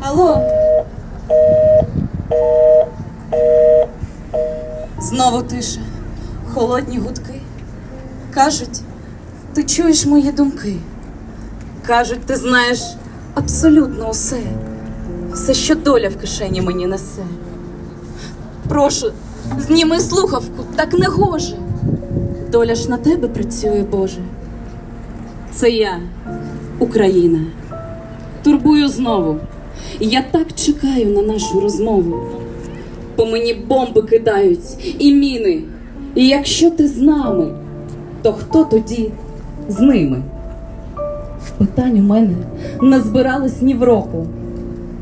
Алло. Знову тиша, холодні гудки. Кажуть, ти чуєш мої думки. Кажуть, ти знаєш абсолютно усе, все, що доля в кишені мені несе. Прошу, зніми слухавку, так не гоже. Доля ж на тебе працює, Боже. Це я, Україна. Турбую знову. Я так чекаю на нашу розмову. По мені бомби кидають і міни. І якщо ти з нами, то хто тоді з ними? Питань у мене назбиралось ні в року,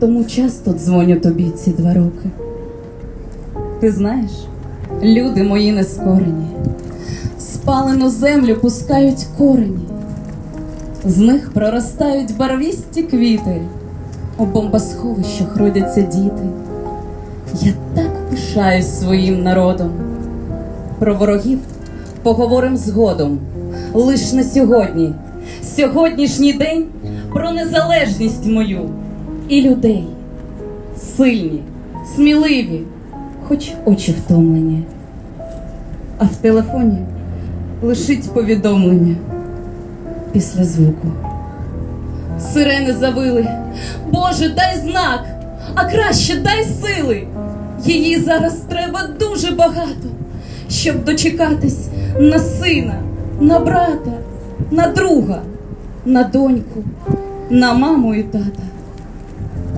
тому часто дзвоню тобі ці два роки. Ти знаєш, люди мої нескорені, спалену землю пускають корені. З них проростають барвісті квіти, у бомбосховищах родяться діти. Я так пишаюсь своїм народом. Про ворогів поговорим згодом. Лиш на сьогодні, сьогоднішній день про незалежність мою і людей. Сильні, сміливі, хоч очі втомлені. А в телефоні лишить повідомлення після звуку. Сирени завили. Боже, дай знак, а краще дай сили. Її зараз треба дуже багато, щоб дочекатись на сина, на брата, на друга, на доньку, на маму і тата.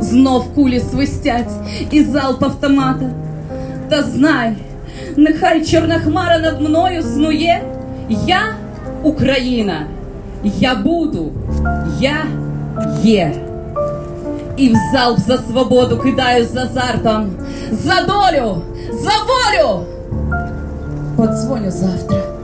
Знов кулі свистять і залп автомата. Та знай, нехай чорна хмара над мною снує. Я Україна, я буду, я є. І в залп за свободу кидаю з азартом. За долю, за волю. Подзвоню завтра.